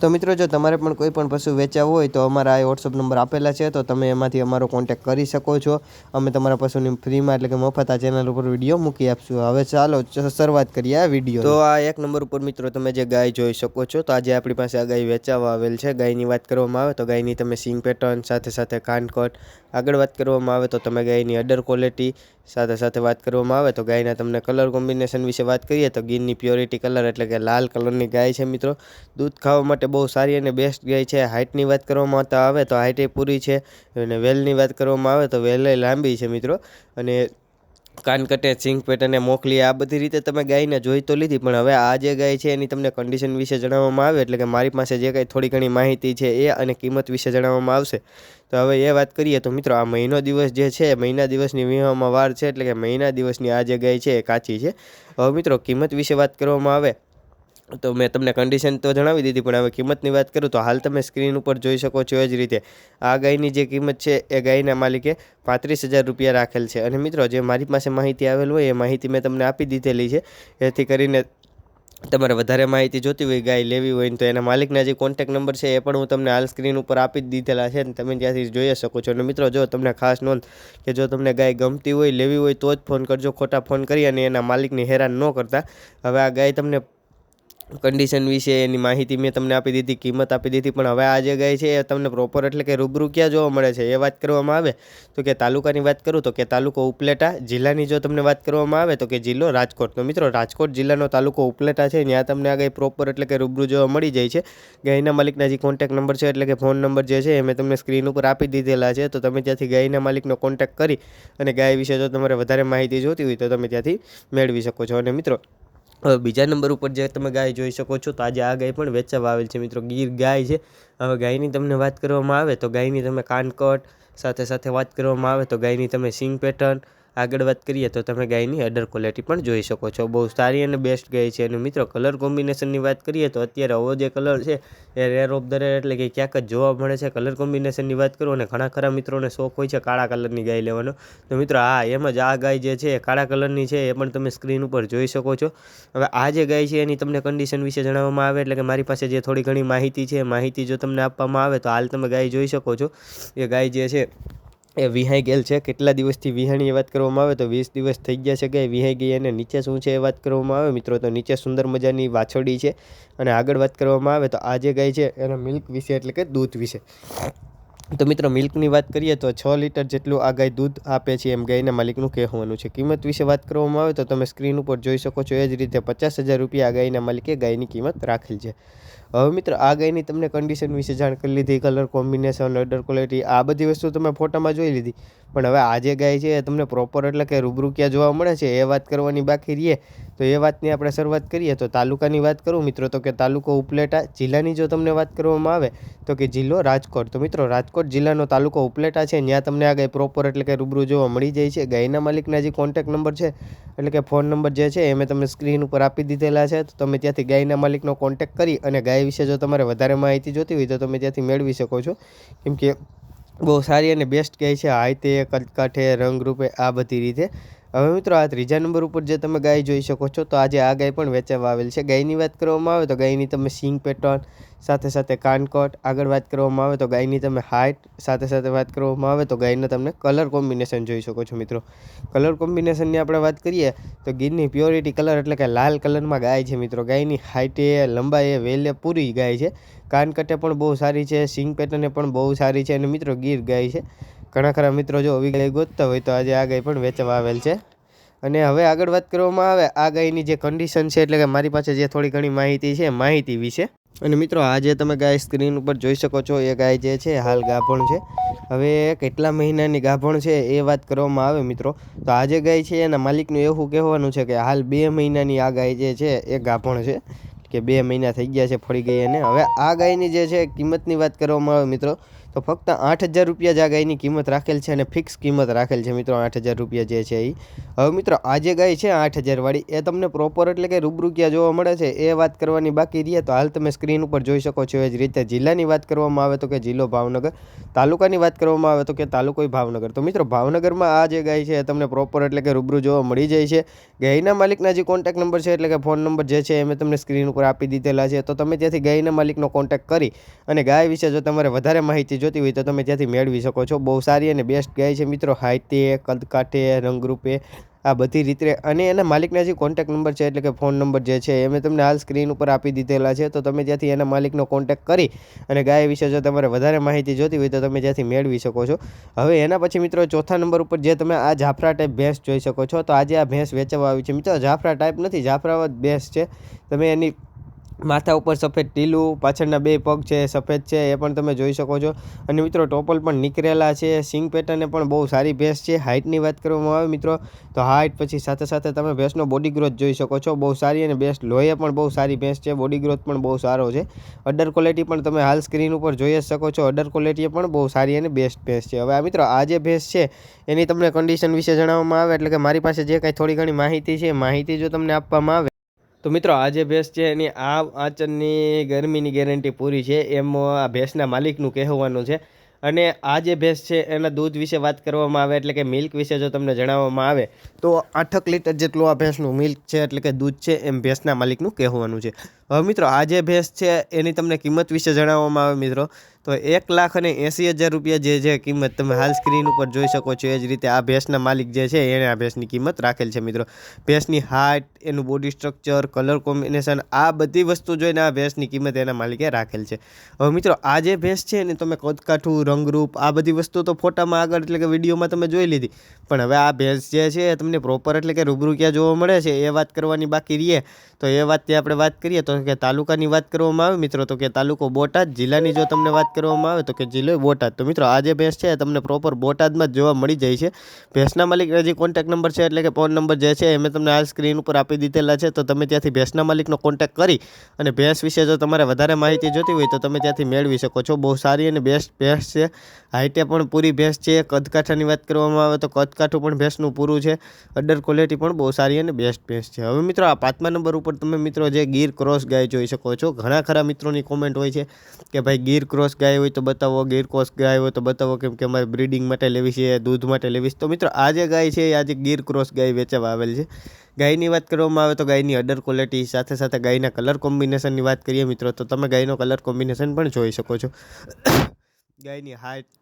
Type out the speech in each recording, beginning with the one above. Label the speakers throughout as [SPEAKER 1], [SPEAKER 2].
[SPEAKER 1] તો મિત્રો જો તમારે પણ કોઈ પણ પશુ વેચાવું હોય તો અમારા આ વોટ્સઅપ નંબર આપેલા છે તો તમે એમાંથી અમારો કોન્ટેક કરી શકો છો. અમે તમારા પશુની ફ્રીમાં એટલે કે મફત આ ચેનલ ઉપર વીડિયો મૂકી આપશું. હવે ચાલો શરૂઆત કરીએ આ વીડિયો તો આ એક નંબર ઉપર મિત્રો તમે જે ગાય જોઈ શકો છો તો આજે આપણી પાસે આ ગાય વેચાવા આવેલ છે. ગાયની વાત કરવામાં આવે તો ગાયની તમે સિંગ પેટર્ન સાથે સાથે કાનકોટ આગળ વાત કરવામાં આવે તો તમે ગાયની અડર ક્વોલિટી સાથે સાથે વાત કરવામાં આવે તો ગાયના તમને કલર કોમ્બિનેશન વિશે વાત કરીએ તો ગીરની પ્યોરિટી કલર એટલે કે લાલ કલરની ગાય છે મિત્રો. દૂધ ખાવા માટે બહુ સારી અને બેસ્ટ ગાય છે. હાઇટની વાત કરવામાં તો આવે તો હાઇટ એ પૂરી છે અને વેલની વાત કરવામાં આવે તો વેલ લાંબી છે મિત્રો. અને કાનકટે સિંગ પેટર્ને મોકલી આ બધી રીતે તમે ગાયને જોઈ તો લીધી. પણ હવે આ જે ગાય છે એની તમને કન્ડિશન વિશે જણાવવામાં આવે, એટલે કે મારી પાસે જે કાંઈ થોડી ઘણી માહિતી છે એ અને કિંમત વિશે જણાવવામાં આવશે. તો હવે એ વાત કરીએ તો મિત્રો, આ મહિનો દિવસ જે છે, મહિના દિવસની વિવાહમાં વાર છે, એટલે કે મહિના દિવસની આ જે ગાય છે એ કાચી છે. હવે મિત્રો, કિંમત વિશે વાત કરવામાં આવે. તો મેં તમને કન્ડિશન તો જણાવી દીધી, પણ હવે કિંમતની વાત કરું તો હાલ તમે સ્ક્રીન ઉપર જોઈ શકો છો એ જ રીતે. આ ગાયની જે કિંમત છે એ ગાયના માલિકે પાંત્રીસ હજાર રૂપિયા રાખેલ છે. અને મિત્રો, જે મારી પાસે માહિતી આવેલ હોય, એ માહિતી મેં તમને આપી દીધેલી છે. જેથી કરીને તમારે વધારે માહિતી જોતી હોય, ગાય લેવી હોય, તો એના માલિકના જે કોન્ટેક નંબર છે એ પણ હું તમને હાલ સ્ક્રીન ઉપર આપી જ દીધેલા છે ને તમે ત્યાંથી જોઈ શકો છો. અને મિત્રો, જો તમને ખાસ નોંધ કે જો તમને ગાય ગમતી હોય, લેવી હોય, તો જ ફોન કરજો. ખોટા ફોન કરી અને એના માલિકને હેરાન ન કરતા. હવે આ ગાય તમને કન્ડિશન વિશે એની માહિતી મેં તમને આપી દીધી, કિંમત આપી દીધી, પણ હવે આ જે ગાય છે એ તમને પ્રોપર એટલે કે રૂબરૂ ક્યાં જોવા મળે છે એ વાત કરવામાં આવે. તો કે તાલુકાની વાત કરું તો કે તાલુકો ઉપલેટા, જિલ્લાની જો તમને વાત કરવામાં આવે તો કે જિલ્લો રાજકોટ. તો મિત્રો રાજકોટ જિલ્લાનો તાલુકો ઉપલેટા છે, ત્યાં તમને આગળ પ્રોપર એટલે કે રૂબરૂ જોવા મળી જાય છે. ગાયના માલિકના જે કોન્ટેક નંબર છે એટલે કે ફોન નંબર જે છે એ મેં તમને સ્ક્રીન ઉપર આપી દીધેલા છે. તો તમે ત્યાંથી ગાયના માલિકનો કોન્ટેક કરી અને ગાય વિશે જો તમારે વધારે માહિતી જોતી હોય તો તમે ત્યાંથી મેળવી શકો છો. અને મિત્રો હવે બીજા નંબર ઉપર જે તમે ગાય જોઈ શકો છો, તો આજે આ ગાય પણ વેચવા આવેલ છે મિત્રો. ગીર ગાય છે. હવે ગાયની તમને વાત કરવામાં આવે તો ગાયની તમે કાનકોટ સાથે સાથે વાત કરવામાં આવે તો ગાયની તમે સિંગ પેટર્ન આગળ વાત કરીએ તો તમે ગાયની અડર ક્વોલિટી પણ જોઈ શકો છો. બહુ સારી અને બેસ્ટ ગાય છે. અને મિત્રો કલર કોમ્બિનેશનની વાત કરીએ તો અત્યારે આવો જે કલર છે, એ રેર ઓફ ધ રેર એટલે કે ક્યાંક જ જોવા મળે છે. કલર કોમ્બિનેશનની વાત કરું અને ઘણા ખરા મિત્રોને શોખ હોય છે કાળા કલરની ગાય લેવાનો. તો મિત્રો, હા, એમ જ આ ગાય જે છે, એ કાળા કલરની છે, એ પણ તમે સ્ક્રીન ઉપર જોઈ શકો છો. હવે આ જે ગાય છે, એની તમને કન્ડિશન વિશે જણાવવામાં આવે એટલે કે મારી પાસે જે થોડી ઘણી માહિતી છે માહિતી જો તમને આપવામાં આવે તો હાલ તમે ગાય જોઈ શકો છો. એ ગાય જે છે એ વિહાઈ ગયેલ છે. કેટલા દિવસથી વિહાણી વાત કરવામાં આવે તો વીસ દિવસ થઈ ગયા છે ગાય વિહાઈ ગઈ અને નીચે શું છે એ વાત કરવામાં આવે? મિત્રો, તો નીચે સુંદર મજાની વાછરડી છે અને આગળ વાત કરવામાં આવે તો આ જે ગાય છે એના મિલ્ક વિશે એટલે કે દૂધ વિશે. તો મિત્રો, મિલ્કની વાત કરીએ તો છ લીટર જેટલું આ ગાય દૂધ આપે છે એમ ગાયના માલિકનું કહેવાનું છે. કિંમત વિશે વાત કરવામાં આવે તો તમે સ્ક્રીન ઉપર જોઈ શકો છો એ જ રીતે પચાસ હજાર રૂપિયા આ ગાયના માલિકે ગાયની કિંમત રાખેલ છે. હવે મિત્ર, આ ગાયની તમને કન્ડિશન વિશે જાણ કરી લીધી કલર કોમ્બિનેશન અડર ક્વોલિટી આ બધી વસ્તુ તમે ફોટામાં જોઈ લીધી. પણ હવે આ જે ગાય છે એ તમને પ્રોપર એટલે કે રૂબરૂ ક્યાં જોવા મળે છે એ વાત કરવાની બાકી રહીએ. તો એ વાતની આપણે શરૂઆત કરીએ. તો તાલુકાની વાત કરું મિત્રો, તો કે તાલુકો ઉપલેટા જિલ્લાની જો તમને વાત કરવામાં આવે, તો કે જિલ્લો રાજકોટ. તો મિત્રો, રાજકોટ જિલ્લાનો તાલુકો ઉપલેટા છે ત્યાં તમને આ ગાય પ્રોપર એટલે કે રૂબરૂ જોવા મળી જાય છે. ગાયના માલિકના જે કોન્ટેક નંબર છે, એટલે કે ફોન નંબર જે છે, એ મેં તમને સ્ક્રીન ઉપર આપી દીધેલા છે. તો તમે ત્યાંથી ગાયના માલિકનો કોન્ટેક કરી અને ગાય વિશે જો તમારે વધારે માહિતી જોતી હોય તો તમે ત્યાંથી મેળવી શકો છો. કેમકે બહુ સારી અને બેસ્ટ ગાય છે હાઈતે કદકાઠે રંગરૂપે આ બધી રીતે. હવે મિત્રો, આ ત્રીજા નંબર ઉપર જે તમે ગાય જોઈ શકો છો, તો આજે આ ગાય પણ વેચાવા આવેલ છે. ગાયની વાત કરવામાં આવે તો ગાયની તમે સિંગ પેટર્ન, સાથે સાથે કાનકોટ, આગળ વાત કરવામાં આવે તો ગાયની તમે હાઇટ સાથે સાથે વાત કરવામાં આવે તો ગાયનો તમને કલર કોમ્બિનેશન જોઈ શકો છો મિત્રો. કલર કોમ્બિનેશનની આપણે વાત કરીએ, તો ગીરની પ્યોરિટી કલર એટલે કે લાલ કલરમાં ગાય છે મિત્રો. ગાયની હાઇટે લંબાઈએ વેલે પૂરી ગાય છે. કાનકટે પણ બહુ સારી છે, સિંગ પેટર્ને પણ બહુ સારી છે અને મિત્રો ગીર ગાય છે. ઘણા ખરા મિત્રો જો આવી ગાય ગોતતા હોય તો આજે આ ગાય પણ વેચવા આવેલ છે. અને હવે આગળ વાત કરવામાં આવે, આ ગાયની જે કન્ડિશન છે એટલે કે મારી પાસે જે થોડી ઘણી માહિતી છે, માહિતી વિશે. અને મિત્રો આજે તમે ગાય સ્ક્રીન ઉપર જોઈ શકો છો, એ ગાય જે છે, હાલ ગાભણ છે. હવે કેટલા મહિનાની ગાભણ છે એ વાત કરવામાં આવે મિત્રો. તો આજે ગાય છે, એના માલિકનું એવું કહેવાનું છે કે હાલ બે મહિનાની આ ગાય જે છે, એ ગાભણ છે. કે બે મહિના થઈ ગયા છે ફળી ગઈ અને હવે આ ગાયની જે છે, કિંમતની વાત કરવામાં આવે મિત્રો. તો ફક્ત આઠ હજાર રૂપિયા જ આ ગાયની કિંમત રાખેલ છે અને ફિક્સ કિંમત રાખેલ છે મિત્રો આઠ હજાર રૂપિયા જે છે એ હવે મિત્રો, આ જે ગાય છે આઠ હજારવાળી એ તમને પ્રોપર એટલે કે રૂબરૂ ક્યાં જોવા મળે છે એ વાત કરવાની બાકી રહી. તો હાલ તમે સ્ક્રીન ઉપર જોઈ શકો છો એ જ રીતે જિલ્લાની વાત કરવામાં આવે તો કે જિલ્લો ભાવનગર, તાલુકાની વાત કરવામાં આવે તો કે તાલુકો ભાવનગર. તો મિત્રો, ભાવનગરમાં આ જે ગાય છે એ તમને પ્રોપર એટલે કે રૂબરૂ જોવા મળી જાય છે. ગાયના માલિકના જે કોન્ટેક્ટ નંબર છે એટલે કે ફોન નંબર જે છે એ મેં તમને સ્ક્રીન ઉપર આપી દીધેલા છે. તો તમે ત્યાંથી ગાયના માલિકનો કોન્ટેક્ટ કરી અને ગાય વિશે જો તમારે વધારે માહિતી જોતી હોય તો તમે ત્યાંથી મેળવી શકો છો. બહુ સારી અને બેસ્ટ ગાય છે મિત્રો. હાઇટે કદકાઠે, રંગરૂપે, આ બધી રીતે. અને એના માલિકના જે કોન્ટેક્ટ નંબર છે, એટલે કે ફોન નંબર જે છે, એ મેં તમને હાલ સ્ક્રીન ઉપર આપી દીધેલા છે. તો તમે ત્યાંથી એના માલિકનો કોન્ટેક્ટ કરી અને ગાય વિશે જો તમારે વધારે માહિતી જોતી હોય તો તમે ત્યાંથી મેળવી શકો છો. હવે એના પછી મિત્રો ચોથા નંબર ઉપર જે તમે આ જાફરા ટાઈપ ભેંસ જોઈ શકો છો. તો આજે આ ભેંસ વેચવા આવી છે. મિત્રો જાફરા ટાઈપ નથી. જાફરાવત ભેંસ છે. તમે એની માથા ઉપર સફેદ ટીલું પાછળના બે પગ છે સફેદ છે, એ પણ તમે જોઈ શકો છો. અને મિત્રો, ટોપલ પણ નીકળેલા છે. સિંગ પેટર્ને પણ બહુ સારી ભેંસ છે. હાઇટની વાત કરવામાં આવે મિત્રો, તો હાઇટ પછી સાથે સાથે તમે ભેંસનો બોડી ગ્રોથ જોઈ શકો છો. બહુ સારી અને બેસ્ટ લોહી પણ બહુ સારી ભેંસ છે. બોડી ગ્રોથ પણ બહુ સારો છે. અડર ક્વોલિટી પણ તમે હાલ સ્ક્રીન ઉપર જોઈ જ શકો છો. અડર ક્વોલિટી પણ બહુ સારી અને બેસ્ટ ભેંસ છે. હવે આ મિત્રો, આ જે ભેંસ છે, એની તમને કન્ડિશન વિશે જણાવવામાં આવે, એટલે કે મારી પાસે જે કાંઈ થોડી ઘણી માહિતી છે માહિતી જો તમને આપવામાં આવે તો મિત્રો, આ જે ભેંસ છે એની આ વાંચનની ગરમીની ગેરંટી પૂરી છે, એમ આ ભેંસના માલિકનું કહેવાનું છે. અને આ જે ભેંસ છે, એના દૂધ વિશે વાત કરવામાં આવે, એટલે કે મિલ્ક વિશે જો તમને જણાવવામાં આવે, તો આઠક લીટર જેટલું આ ભેંસનું મિલ્ક છે, એટલે કે દૂધ છે, એમ ભેંસના માલિકનું કહેવાનું છે. હવે મિત્રો, આ જે ભેંસ છે, એની તમને કિંમત વિશે જણાવવામાં આવે મિત્રો. તો એક લાખ અને એંસી હજાર રૂપિયા જે છે કિંમત તમે હાલ સ્ક્રીન ઉપર જોઈ શકો છો, એ જ રીતે આ ભેંસના માલિક જે છે, એણે આ ભેંસની કિંમત રાખેલ છે મિત્રો. ભેંસની હાઇટ એનું બોડી સ્ટ્રક્ચર કલર કોમ્બિનેશન આ બધી વસ્તુ જોઈને આ ભેંસની કિંમત એના માલિકે રાખેલ છે. હવે મિત્રો, આ જે ભેંસ છે, એને તમે કદકાઠું, રંગરૂપ, આ બધી વસ્તુ તો ફોટામાં આગળ એટલે કે વિડીયોમાં તમે જોઈ લીધી. પણ હવે આ ભેંસ જે છે, એ તમને પ્રોપર એટલે કે રૂબરૂ ક્યાં જોવા મળે છે, એ વાત કરવાની બાકી રહીએ તો એ વાતથી આપણે વાત કરીએ તો કે તાલુકાની વાત કરવામાં આવે, મિત્રો, તો કે તાલુકો બોટાદ, જિલ્લાની જો તમને વાત કરવામાં આવે તો કે જિલ્લો બોટાદ. તો મિત્રો, આ જે ભેંસ છે તમને પ્રોપર બોટાદમાં જ જોવા મળી જાય છે. ભેંસના માલિકના જે કોન્ટેક્ટ નંબર છે, એટલે કે ફોન નંબર જે છે, એ મેં તમને આ સ્ક્રીન ઉપર આપી દીધેલા છે. તો તમે ત્યાંથી ભેંસના માલિકનો કોન્ટેક્ટ કરી અને ભેંસ વિશે જો તમારે વધારે માહિતી જોતી હોય, તો તમે ત્યાંથી મેળવી શકો છો. બહુ સારી અને બેસ્ટ ભેંસ છે. હાઇટે પણ પૂરી ભેંસ છે. કદકાઠાની વાત કરવામાં આવે તો કદકાઠું પણ ભેંસનું પૂરું છે. અડર ક્વોલિટી પણ બહુ સારી અને બેસ્ટ ભેંસ છે. હવે મિત્રો, આ પાંચમા નંબર ઉપર તમે મિત્રો જે ગીર ક્રોસ ગાય જોઈ શકો છો. ઘણા ખરા મિત્રોની કોમેન્ટ હોય છે કે ભાઈ ગીર ક્રોસ ગાય હોય તો બતાવો, ગીર ક્રોસ ગાય હોય તો બતાવો કેમ કે અમારે બ્રીડિંગ માટે લેવી છે, દૂધ માટે લેવી છે. તો મિત્રો, આ જે ગાય છે એ આજે ગીર ક્રોસ ગાય વેચવા આવેલ છે. ગાયની વાત કરવામાં આવે તો ગાયની અડર ક્વોલિટી સાથે સાથે ગાયના કલર કોમ્બિનેશનની વાત કરીએ મિત્રો, તો તમે ગાયનો કલર કોમ્બિનેશન પણ જોઈ શકો છો. ગાયની હાઇટ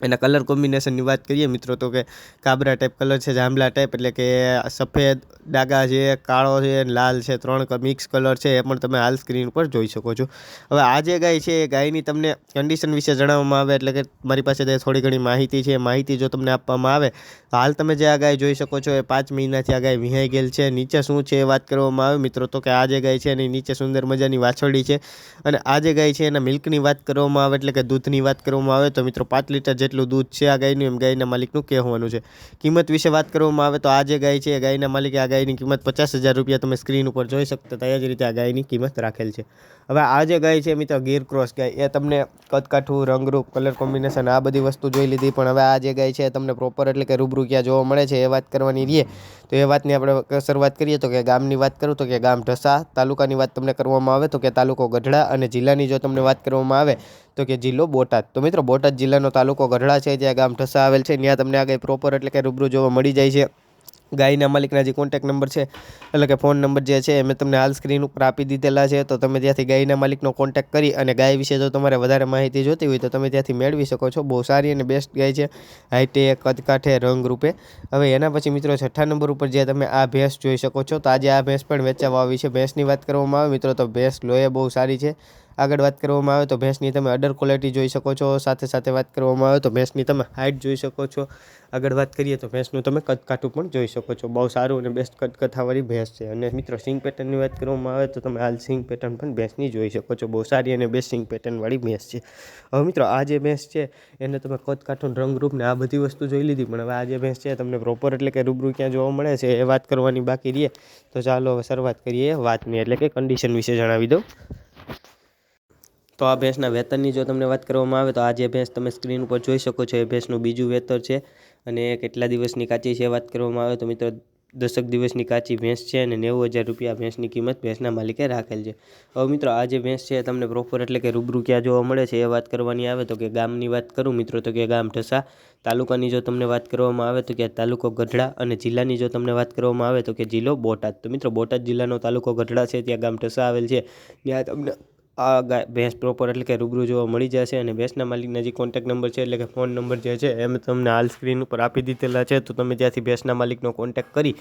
[SPEAKER 1] એના કલર કોમ્બિનેશનની વાત કરીએ મિત્રો, તો કે કાબરા ટાઈપ કલર છે, જાંબલા ટાઈપ એટલે કે સફેદ ડાગા છે, કાળો છે લાલ છે, ત્રણ મિક્સ કલર છે, એ પણ તમે હાલ સ્ક્રીન ઉપર જોઈ શકો છો. હવે આ જે ગાય છે, એ ગાયની તમને કન્ડિશન વિશે જણાવવામાં આવે, એટલે કે મારી પાસે થોડી ઘણી માહિતી છે માહિતી જો તમને આપવામાં આવે, તો હાલ તમે જે આ ગાય જોઈ શકો છો, એ પાંચ મહિનાથી આ ગાય વિહાઈ ગયેલ છે, નીચે શું છે એ વાત કરવામાં આવે મિત્રો, તો કે આ જે ગાય છે એની નીચે સુંદર મજાની વાછરડી છે, અને આ જે ગાય છે એના મિલ્કની વાત કરવામાં આવે, એટલે કે દૂધની વાત કરવામાં આવે, તો મિત્રો પાંચ લીટર જેટલું દૂધ છે આ ગાયનું, એમ ગાયના માલિકનું કહેવાનું છે. કિંમત વિશે વાત કરવામાં આવે તો આ જે ગાય છે, એ ગાયના માલિકે આ ગાયની કિંમત પચાસ હજાર રૂપિયા તમે સ્ક્રીન ઉપર જોઈ શકતા હતા. એ જ રીતે આ ગાયની કિંમત રાખેલ છે. હવે આ જે ગાય છે, મિત્રો, ગીર ક્રોસ ગાય, એ તમને કદકાઠું રંગરૂપ, કલર કોમ્બિનેશન આ બધી વસ્તુ જોઈ લીધી. પણ હવે આ જે ગાય છે તમને પ્રોપર એટલે કે રૂબરૂ ક્યાં જોવા મળે છે, એ વાત કરવાની રહીએ તો એ વાતની આપણે શરૂઆત કરીએ તો કે ગામની વાત કરું તો કે ગામ ઢસા તાલુકાની વાત તમને કરવામાં આવે તો કે તાલુકો ગઢડા અને જિલ્લાની જો તમને વાત કરવામાં આવે તો કે જિલ્લો બોટાદ. તો મિત્રો, બોટાદ જિલ્લાનો તાલુકો ગઢડા છે જ્યાં ગામ ઠસા આવેલ છે. ત્યાં તમને આગળ પ્રોપર એટલે કે રૂબરૂ જોવા મળી જાય છે. ગાયના માલિકના જે કોન્ટેક નંબર છે, એટલે કે ફોન નંબર જે છે મેં તમને હાલ સ્ક્રીન ઉપર આપી દીધેલા છે. તો તમે ત્યાંથી ગાયના માલિકનો કોન્ટેક કરી અને ગાય વિશે જો તમારે વધારે માહિતી જોતી હોય તો તમે ત્યાંથી મેળવી શકો છો. બહુ સારી અને બેસ્ટ ગાય છે. હાઈટે કદકાઠે, રંગ રૂપે. હવે એના પછી મિત્રો, છઠ્ઠા નંબર ઉપર જે તમે આ ભેંસ જોઈ શકો છો, તો આજે આ ભેંસ પણ વેચાવા આવી છે. ભેંસની વાત કરવામાં આવે મિત્રો, તો ભેંસ લોહે બહુ સારી છે. આગળ વાત કરવામાં આવે તો ભેંસની તમે અડર ક્વોલિટી જોઈ શકો છો, સાથે સાથે વાત કરવામાં આવે તો ભેંસની તમે હાઇટ જોઈ શકો છો. આગળ વાત કરીએ તો ભેંસનું તમે કદકાઠું પણ જોઈ શકો છો. બહુ સારું અને બેસ્ટ કદકથાવાળી ભેંસ છે. અને મિત્રો સિંગ પેટર્નની વાત કરવામાં આવે તો તમે હાલ સિંગ પેટર્ન પણ ભેંસની જોઈ શકો છો. બહુ સારી અને બેસ્ટ સિંગ પેટર્નવાળી ભેંસ છે. હવે મિત્રો, આ જે ભેંસ છે, એને તમે કદકાઠું રંગરૂપને આ બધી વસ્તુ જોઈ લીધી. પણ હવે આ જે ભેંસ છે, તમને પ્રોપર એટલે કે રૂબરૂ ક્યાં જોવા મળે છે, એ વાત કરવાની બાકી રહીએ તો ચાલો હવે શરૂઆત કરીએ વાતની. એટલે કે કન્ડિશન વિશે જણાવી દઉં. તો આ ભેંસના વેતનની જો તમને વાત કરવામાં આવે તો આ જે ભેંસ તમે સ્ક્રીન ઉપર જોઈ શકો છો, એ ભેંસનું બીજું વેતર છે અને કેટલા દિવસની કાચી છે વાત કરવામાં આવે તો મિત્રો દસક દિવસની કાચી ભેંસ છે અને નેવું હજાર રૂપિયા ભેંસની કિંમત ભેંસના માલિકે રાખેલ છે. હવે મિત્રો આ જે ભેંસ છે તમને પ્રોપર એટલે કે રૂબરૂ ક્યાં જોવા મળે છે એ વાત કરવાની આવે તો કે ગામની વાત કરું મિત્રો તો કે ગામ ઢસા, તાલુકાની જો તમને વાત કરવામાં આવે તો કે તાલુકો ગઢડા અને જિલ્લાની જો તમને વાત કરવામાં આવે તો કે જિલ્લો બોટાદ. તો મિત્રો બોટાદ જિલ્લાનો તાલુકો ગઢડા છે, ત્યાં ગામ ઢસા આવેલ છે. ત્યાં તમને આ ગાય ભેંસ પ્રોપર એટલે કે રૂબરૂ જોવા મળી જશે અને ભેંસના માલિકના જે કોન્ટેક નંબર છે એટલે કે ફોન નંબર જે છે, એમ તમને હાલ સ્ક્રીન ઉપર આપી દીધેલા છે. તો તમે ત્યાંથી ભેંસના માલિકનો કોન્ટેક કરી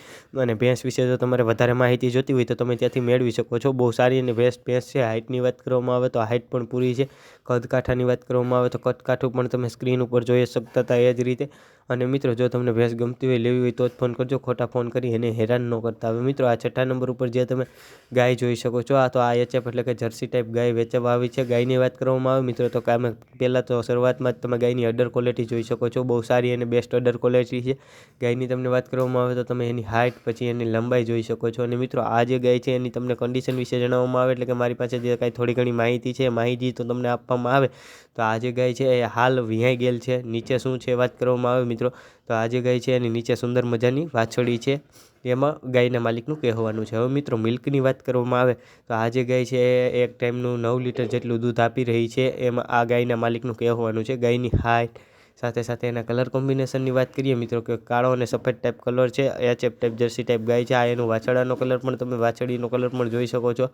[SPEAKER 1] અને ભેંસ વિશે જો તમારે વધારે માહિતી જોતી હોય તો તમે ત્યાંથી મેળવી શકો છો. બહુ સારી અને ભેંસ ભેંસ છે. હાઇટની વાત કરવામાં આવે તો હાઇટ પણ પૂરી છે. કદકાઠાની વાત કરવામાં આવે તો કદકાઠું પણ તમે સ્ક્રીન ઉપર જોઈ શકતા હતા એ જ રીતે. અને મિત્રો, જો તમને ભેંસ ગમતી હોય, લેવી હોય તો જ ફોન કરજો. ખોટા ફોન કરી એને હેરાન ન કરતા. હવે મિત્રો, આ છઠ્ઠા નંબર ઉપર જે તમે ગાય જોઈ શકો છો, આ તો આ એચએફ એટલે કે જર્સી ટાઈપ ગાય વેચવા આવી છે. ગાયની વાત કરવામાં આવે, મિત્રો, તો કામે પહેલાં તો શરૂઆતમાં જ તમે ગાયની અડર ક્વોલિટી જોઈ શકો છો. બહુ સારી અને બેસ્ટ અડર ક્વોલિટી છે. ગાયની તમને વાત કરવામાં આવે તો તમે એની હાઇટ પછી એની લંબાઈ જોઈ શકો છો. અને મિત્રો, આ જે ગાય છે, એની તમને કન્ડિશન વિશે જણાવવામાં આવે, એટલે કે મારી પાસે જે કાંઈ થોડી ઘણી માહિતી છે માહિતી તો તમને આપવામાં આવે. તો આ જે ગાય છે, એ હાલ વિહાઈ ગયેલ છે. નીચે શું છે વાત કરવામાં આવે, મિત્રો. તો આ જે ગાય છે, એની નીચે સુંદર મજાની વાછડી છે. એમાં ગાયના માલિકનું કહેવાનું છે. હવે મિત્રો, મિલ્કની વાત કરવામાં આવે તો આ જે ગાય છે, એ એક ટાઈમનું નવ લીટર જેટલું દૂધ આપી રહી છે. એમાં આ ગાયના માલિકનું કહેવાનું છે, ગાયની હાઇટ સાથે સાથે એના કલર કોમ્બિનેશનની વાત કરીએ, મિત્રો, કે કાળો અને સફેદ ટાઈપ કલર છે એચએફ ટાઈપ જર્સી ટાઈપ ગાય છે. આ એનું વાછડાનો કલર પણ તમે વાછડીનો કલર પણ જોઈ શકો છો.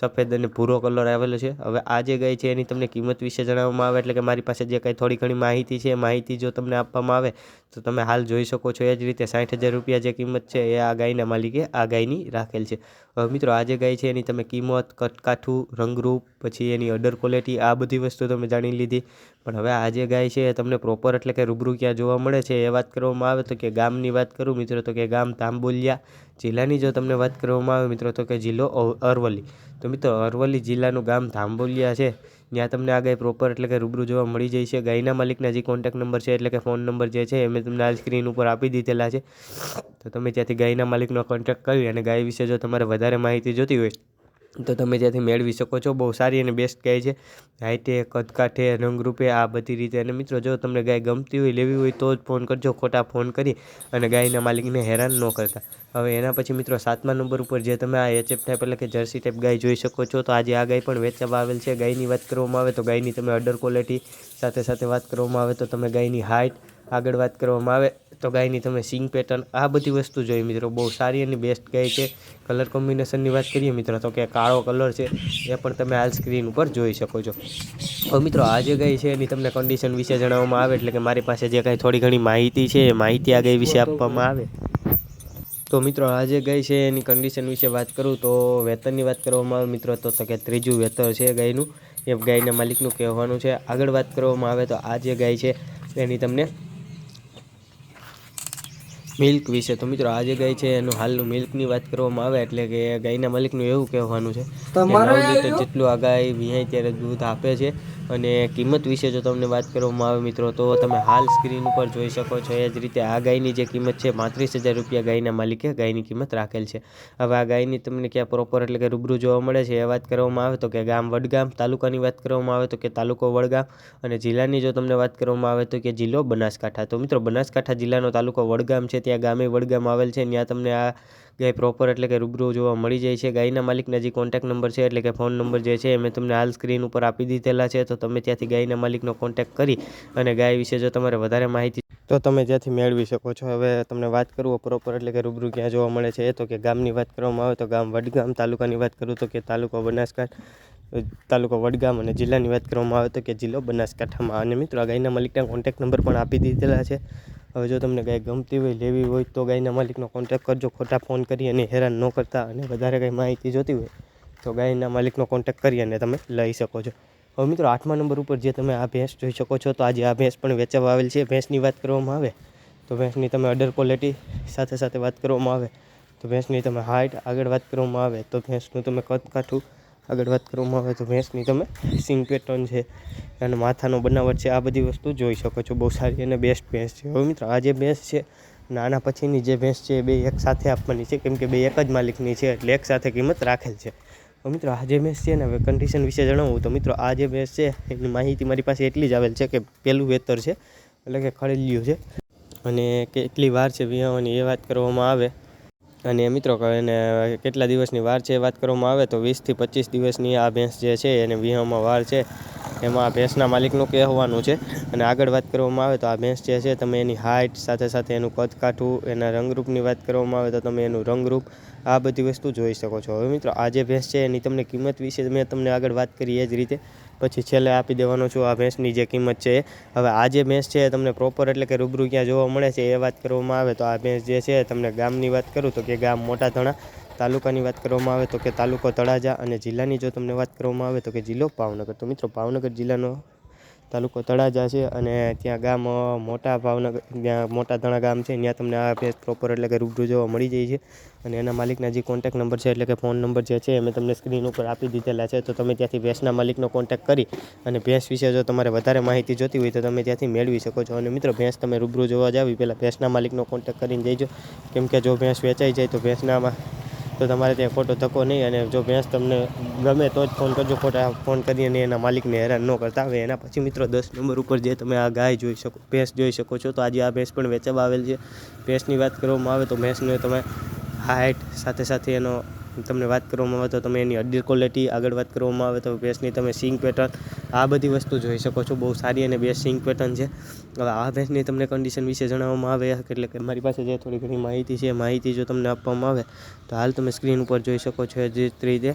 [SPEAKER 1] સફેદ અને ભૂરો કલર આવેલો છે. હવે આ જે ગાય છે એની તમને કિંમત વિશે જણાવવામાં આવે એટલે કે મારી પાસે જે કાંઈ થોડી ઘણી માહિતી છે, એ માહિતી જો તમને આપવામાં આવે, તો તમે હાલ જોઈ શકો છો. એ જ રીતે સાઠ હજાર રૂપિયા જે કિંમત છે એ આ ગાયના માલિકે આ ગાયની રાખેલ છે. હવે મિત્રો, આ જે ગાય છે એની તમે કિંમત, કટકાઠું, રંગરૂપ, પછી એની અડર ક્વોલિટી આ બધી વસ્તુ તમે જાણી લીધી. પણ હવે આ જે ગાય છે એ તમને પ્રોપર એટલે કે રૂબરૂ ક્યાં જોવા મળે છે એ વાત કરવામાં આવે તો કે ગામની વાત કરું, મિત્રો, તો કે ગામ તાંબોલિયા જિલ્લાની જો તમને વાત કરવામાં આવે મિત્રો, તો કે જિલ્લો અરવલ્લી. તો મિત્રો, અરવલ્લી જિલ્લાનું ગામ તાંબોલિયા છે. ત્યાં તમને આ ગાય પ્રોપર એટલે કે રૂબરૂ જોવા મળી જાય છે. ગાયના માલિકના જે કોન્ટેક નંબર છે એટલે કે ફોન નંબર જે છે એ મેં તમને આ સ્ક્રીન ઉપર આપી દીધેલા છે. તો તમે ત્યાંથી ગાયના માલિકનો કોન્ટેક્ટ કરી અને ગાય વિશે જો તમારે વધારે માહિતી જોતી હોય તો તમે ત્યાંથી મેળવી શકો છો. બહુ સારી અને બેસ્ટ ગાય છે. હાઈટે, કદકાઠે, રંગરૂપે આ બધી રીતે. અને મિત્રો, જો તમને ગાય ગમતી હોય, લેવી હોય, તો જ ફોન કરજો. ખોટા ફોન કરી અને ગાયના માલિકને હેરાન ન કરતા. હવે એના પછી મિત્રો, સાતમા નંબર ઉપર જે તમે આ એચએફ ટાઈપ એટલે કે જર્સી ટાઈપ ગાય જોઈ શકો છો, તો આજે આ ગાય પણ વેચવા આવેલ છે. ગાયની વાત કરવામાં આવે તો ગાયની તમે અડર ક્વોલિટી સાથે સાથે વાત કરવામાં આવે તો તમે ગાયની હાઇટ આગળ વાત કરવામાં આવે તો ગાયની તમે સિંગ પેટર્ન આ બધી વસ્તુ જોઈ મિત્રો, બહુ સારી અને બેસ્ટ ગાય છે. કલર કોમ્બિનેશનની વાત કરીએ મિત્રો, તો કે કાળો કલર છે, એ પણ તમે હાલ સ્ક્રીન ઉપર જોઈ શકો છો. હવે મિત્રો, આ જે ગાય છે એની તમને કન્ડિશન વિશે જણાવવામાં આવે, એટલે કે મારી પાસે જે કાંઈ થોડી ઘણી માહિતી છે, એ માહિતી આ ગાય વિશે આપવામાં આવે. તો મિત્રો, આ જે ગાય છે એની કન્ડિશન વિશે વાત કરું, તો વેતનની વાત કરવામાં આવે મિત્રો, તો કે ત્રીજું વેતર છે ગાયનું. એ ગાયના માલિકનું કહેવાનું છે. આગળ વાત કરવામાં આવે તો આ જે ગાય છે, એની તમને મિલ્ક વિશે. તો મિત્રો આજે ગાય છે એનું હાલનું મિલ્કની વાત કરવામાં આવે એટલે કે ગાયના માલિકનું એવું કહેવાનું છે નવ લીટર જેટલું આ ગાય વિહાય ત્યારે દૂધ આપે છે. અને કિંમત વિશે જો તમને વાત કરવામાં આવે મિત્રો, તો તમે હાલ સ્ક્રીન ઉપર જોઈ શકો છો, એ જ રીતે આ ગાયની જે કિંમત છે, પાંત્રીસ હજાર રૂપિયા ગાયના માલિકે ગાયની કિંમત રાખેલ છે. હવે આ ગાયની તમને ક્યાં પ્રોપર એટલે કે રૂબરૂ જોવા મળે છે, એ વાત કરવામાં આવે તો કે ગામ વડગામ, તાલુકાની વાત કરવામાં આવે તો કે તાલુકો વડગામ અને જિલ્લાની જો તમને વાત કરવામાં આવે તો કે જિલ્લો બનાસકાંઠા. તો મિત્રો બનાસકાંઠા જિલ્લાનો તાલુકો વડગામ છે, ત્યાં ગામે વડગામ આવેલ છે, ત્યાં તમને આ ગાય પ્રોપર એટલે કે રૂબરૂ જોવા મળી જાય છે. ગાયના માલિકના જે કોન્ટેક નંબર છે એટલે કે ફોન નંબર જે છે મેં તમને હાલ સ્ક્રીન ઉપર આપી દીધેલા છે. તો તમે ત્યાંથી ગાયના માલિકનો કોન્ટેક કરી અને ગાય વિશે જો તમારે વધારે માહિતી તો તમે ત્યાંથી મેળવી શકો છો. હવે તમને વાત કરું પ્રોપર એટલે કે રૂબરૂ ક્યાં જોવા મળે છે, એ તો કે ગામની વાત કરવામાં આવે તો ગામ વડગામ, તાલુકાની વાત કરું તો કે તાલુકો બનાસકાંઠા, તાલુકો વડગામ અને જિલ્લાની વાત કરવામાં આવે તો કે જિલ્લો બનાસકાંઠામાં. અને મિત્રો, આ ગાયના માલિકના કોન્ટેક નંબર પણ આપી દીધેલા છે. હવે જો તમને ગાય ગમતી હોય, લેવી હોય તો ગાયના માલિકનો કોન્ટેક કરજો. ખોટા ફોન કરી અને હેરાન ન કરતા અને વધારે કંઈ માહિતી જોતી હોય, તો ગાયના માલિકનો કોન્ટેક કરી અને તમે લઈ શકો છો. હવે મિત્રો, આઠમા નંબર ઉપર જે તમે આ ભેંસ જોઈ શકો છો, તો આજે આ ભેંસ પણ વેચવા આવેલ છે. ભેંસની વાત કરવામાં આવે, તો ભેંસની તમે અડર ક્વોલિટી સાથે સાથે વાત કરવામાં આવે, તો ભેંસની તમે હાઇટ આગળ વાત કરવામાં આવે, તો ભેંસનું તમે કદ કાઠું આગળ વાત કરવામાં આવે તો ભેંસની તમે સિંગ પેટર્ન છે અને માથાનો બનાવટ છે, આ બધી વસ્તુ જોઈ શકો છો. બહુ સારી અને બેસ્ટ ભેંસ છે. હવે મિત્રો, આ જે ભેંસ છે, નાના પછીની જે ભેંસ છે, એ બે એક સાથે આપવાની છે. કેમ કે બે એક જ માલિકની છે, એટલે એક સાથે કિંમત રાખેલ છે. મિત્રો, આ જે મેચ છે ને, હવે કન્ડિશન વિશે જણાવું તો મિત્રો, આ જે મેચ છે, એની માહિતી મારી પાસે એટલી જ આવેલ છે કે પહેલું વેતર છે, એટલે કે ખરીદ્યું છે. અને કેટલી વાર છે, વિહાવાની એ વાત કરવામાં આવે. અને મિત્રો એને કેટલા દિવસની વાર છે એ વાત કરવામાં આવે તો વીસથી પચીસ દિવસની આ ભેંસ જે છે એને વિહામાં વાર છે. એમાં આ ભેંસના માલિકનું કહેવાનું છે. અને આગળ વાત કરવામાં આવે તો આ ભેંસ જે છે, તમે એની હાઇટ સાથે સાથે એનું કદ કાઠું, એના રંગરૂપની વાત કરવામાં આવે તો તમે એનું રંગરૂપ, આ બધી વસ્તુ જોઈ શકો છો. હવે મિત્રો, આ જે ભેંસ છે એની તમને કિંમત વિશે મેં તમને આગળ વાત કરી એ જ રીતે. પછી છેલ્લે આપી દેવાનો છું આ ભેંસની જે કિંમત છે. હવે આ જે ભેંસ છે તમને પ્રોપર એટલે કે રૂબરૂ ક્યાં જોવા મળે છે એ વાત કરવામાં આવે તો આ ભેંસ જે છે તમને ગામની વાત કરું તો કે ગામ મોટા ધણા, તાલુકાની વાત કરવામાં આવે તો કે તાલુકો તળાજા અને જિલ્લાની જો તમને વાત કરવામાં આવે તો કે જિલ્લો ભાવનગર. તો મિત્રો ભાવનગર જિલ્લાનો તાલુકો તળાજા છે અને ત્યાં ગામ મોટા ભાવનગર, ત્યાં મોટા ધણા ગામ છે. ત્યાં તમને આ ભેંસ પ્રોપર એટલે કે રૂબરૂ જોવા મળી જાય છે. અને એના માલિકના જે કોન્ટેક નંબર છે એટલે કે ફોન નંબર જે છે મેં તમને સ્ક્રીન ઉપર આપી દીધેલા છે. તો તમે ત્યાંથી ભેંસના માલિકનો કોન્ટેક કરી અને ભેંસ વિશે જો તમારે વધારે માહિતી જોતી હોય તો તમે ત્યાંથી મેળવી શકો છો. અને મિત્રો ભેંસ તમે રૂબરૂ જોવા જાવ પહેલાં ભેંસના માલિકનો કોન્ટેક કરીને જઈજો. કેમ કે જો ભેંસ વેચાઈ જાય તો ભેંસનામાં તો તમારે ત્યાં ખોટો ધક્કો નહીં અને જો ભેંસ તમને ગમે તો જ ફોન કરજો. ખોટા ફોન કરીને એના માલિકને હેરાન ન કરતા હવે એના પછી મિત્રો દસ નંબર ઉપર જે તમે આ ગાય જોઈ શકો, ભેંસ જોઈ શકો છો. તો આજે આ ભેંસ પણ વેચવા આવેલ છે. ભેંસની વાત કરવામાં આવે તો ભેંસને તમે હાઇટ સાથે સાથે એનો તમને વાત કરવામાં આવે તો તમે એની અડ્ડી ક્વોલિટી આગળ વાત કરવામાં આવે તો ભેંસની તમે સિંગ પેટર્ન આ બધી વસ્તુ જોઈ શકો છો. બહુ સારી અને બેસ્ટ સિંગ પેટર્ન છે. હવે આ ભેંસની તમને કન્ડિશન વિશે જણાવવામાં આવે, એટલે કે મારી પાસે જે થોડી ઘણી માહિતી છે માહિતી જો તમને આપવામાં આવે, તો હાલ તમે સ્ક્રીન ઉપર જોઈ શકો છો જે રીતે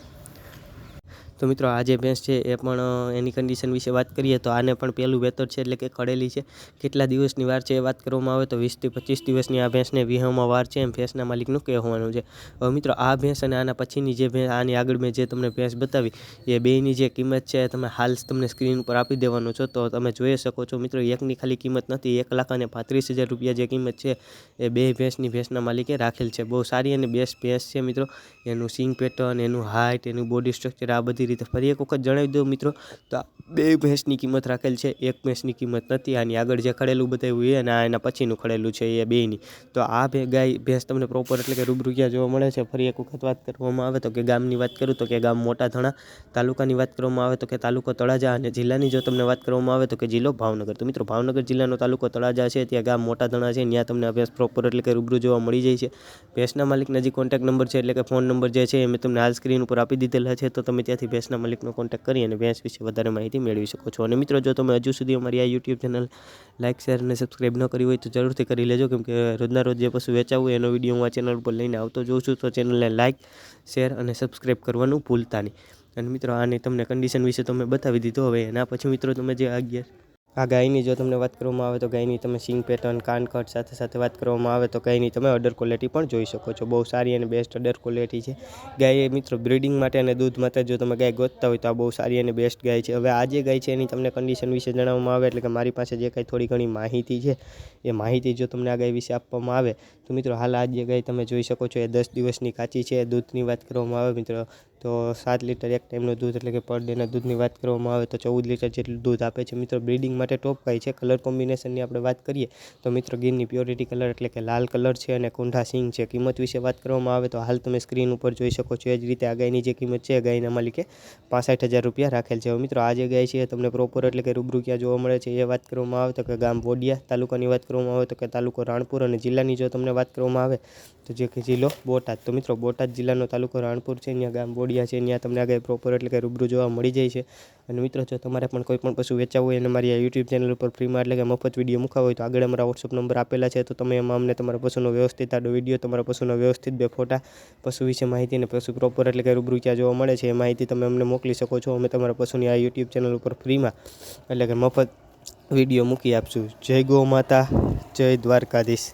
[SPEAKER 1] તો મિત્રો આ જે ભેંસ છે એ પણ એની કન્ડિશન વિશે વાત કરીએ તો આને પણ પહેલું વેતર છે એટલે કે કળેલી છે. કેટલા દિવસની વાર છે એ વાત કરવામાં આવે તો વીસથી પચીસ દિવસની આ ભેંસને વિહામાં વાર છે એમ ભેંસના માલિકનું કહેવાનું છે. હવે મિત્રો આ ભેંસ અને આના પછીની જે ભેંસ આની આગળ મેં જે તમને ભેંસ બતાવી, એ બેયની જે કિંમત છે એ તમે હાલ તમને સ્ક્રીન ઉપર આપી દેવાનો છો. તો તમે જોઈ શકો છો મિત્રો એકની ખાલી કિંમત નથી, એક લાખ અને પાંત્રીસ હજાર રૂપિયા જે કિંમત છે એ બે ભેંસની ભેંસના માલિકે રાખેલ છે. બહુ સારી અને બેસ્ટ ભેંસ છે મિત્રો. એનું સિંગ પેટર્ન એનું હાઇટ એનું બોડી સ્ટ્રક્ચર આ બધી રીતે. ફરી એક વખત જણાવી દઉં મિત્રો, તો બે ભેંસની કિંમત રાખેલ છે. એક ભેંસની કિંમત નથી, આની આગળ જે ખડેલું બતાવ્યું એ અને આ એના પછીનું ખડેલું છે એ બેયની. તો આ બે ગાય, ભેંસ તમને પ્રોપર એટલે કે રૂબરૂ ક્યાં જોવા મળે છે? ફરી એક વખત વાત કરવામાં આવે તો કે ગામની વાત કરું તો કે ગામ મોટા ધણા, તાલુકાની વાત કરવામાં આવે તો કે તાલુકો તળાજા અને જિલ્લાની જો તમને વાત કરવામાં આવે તો કે જિલ્લો ભાવનગર. તો મિત્રો, ભાવનગર જિલ્લાનો તાલુકો તળાજા છે, ત્યાં ગામ મોટા ધણા છે ત્યાં તમને આ ભેંસ પ્રોપર એટલે કે રૂબરૂ જોવા મળી જાય છે. ભેંસના માલિકના જે કોન્ટેક્ટ નંબર છે એટલે કે ફોન નંબર જે છે એ મેં તમને હાલ સ્ક્રીન ઉપર આપી દીધેલા છે, તો તમે ત્યાંથી ભેંસના માલિકનો કોન્ટેક કરી અને ભેંસ વિશે વધારે માહિતી મેળવી શકો છો. અને મિત્રો, જો તમે હજુ સુધી અમારી આ યુટ્યુબ ચેનલ લાઇક શેર અને સબસ્ક્રાઈબ ન કરી હોય તો જરૂરથી કરી લેજો કેમકે રોજના રોજ જે પશુ વેચાવું એનો વીડિયો હું આ ચેનલ ઉપર લઈને આવતો જોઉં છું, તો ચેનલને લાઇક શેર અને સબસ્ક્રાઈબ કરવાનું ભૂલતા નહીં. અને મિત્રો, આની તમને કન્ડિશન વિશે તમે બતાવી દીધો હવે. એના પછી મિત્રો, તમે જે અગિયાર આ ગાયની જો તમને વાત કરવામાં આવે તો ગાયની તમે સિંગ પેટર્ન, કાન કટ સાથે સાથે વાત કરવામાં આવે તો ગાયની તમે અડર ક્વોલિટી પણ જોઈ શકો છો. બહુ સારી અને બેસ્ટ અડર ક્વોલિટી છે. ગાય મિત્રો બ્રિડિંગ માટે અને દૂધ માટે જો તમે ગાય ગોતતા હોય તો આ બહુ સારી અને બેસ્ટ ગાય છે. હવે આ જે ગાય છે એની તમને કન્ડિશન વિશે જણાવવામાં આવે એટલે કે મારી પાસે જે કાંઈ થોડી ઘણી માહિતી છે, એ માહિતી જો તમને આ ગાય વિશે આપવામાં આવે, તો મિત્રો હાલ આ જે ગાય તમે જોઈ શકો છો એ દસ દિવસની કાચી છે. દૂધની વાત કરવામાં આવે મિત્રો તો સાત લીટર એક ટાઈમનું દૂધ, એટલે કે પર ડેના દૂધની વાત કરવામાં આવે તો ચૌદ લીટર જેટલું દૂધ આપે છે. મિત્રો બ્રિડિંગ માટે ટોપ ગાય છે. કલર કોમ્બિનેશનની આપણે વાત કરીએ તો મિત્રો ગીરની પ્યોરિટી કલર એટલે કે લાલ કલર છે અને કુંઠા સિંગ છે. કિંમત વિશે વાત કરવામાં આવે તો હાલ તમે સ્ક્રીન ઉપર જોઈ શકો છો. એ જ રીતે આ ગાયની જે કિંમત છે ગાયના માલિકે પાસઠ હજાર રૂપિયા રાખેલ છે. મિત્રો, આ જે ગાય છે તમને પ્રોપર એટલે કે રૂબરૂ ક્યાં જોવા મળે છે, એ વાત કરવામાં આવે તો કે ગામ બોડિયા તાલુકાની વાત કરવામાં આવે તો કે તાલુકો રાણપુર અને જિલ્લાની જો તમને વાત કરવામાં આવે તો જે કે જિલ્લો બોટાદ. તો મિત્રો, બોટાદ જિલ્લાનો તાલુકો રાણપુર છે. અહીંયા ગામ બોડિયા છે ત્યાં તમને આગળ પ્રોપર એટલે કે રૂબરૂ જોવા મળી જાય છે. અને મિત્રો, જો તમારે પણ કોઈ પણ પશુ વેચાવું હોય અને મારી આ યુટ્યુબ ચેનલ ઉપર ફ્રીમાં એટલે કે મફત વીડિયો મૂકવા હોય તો આગળ અમારા વોટ્સઅપ નંબર આપેલા છે, તો તમે એમાં અમને તમારા પશુનો વ્યવસ્થિત આડો વીડિયો તમારા પશુનો વ્યવસ્થિત બે ફોટા, પશુ વિશે માહિતી અને પશુ પ્રોપર એટલે કે રૂબરૂ ક્યાં જોવા મળે છે, એ માહિતી તમે અમને મોકલી શકો છો. અમે તમારા પશુની આ યુટ્યુબ ચેનલ ઉપર ફ્રીમાં એટલે કે મફત વીડિયો મૂકી આપશું. જય ગૌ માતા, જય દ્વારકાધીશ.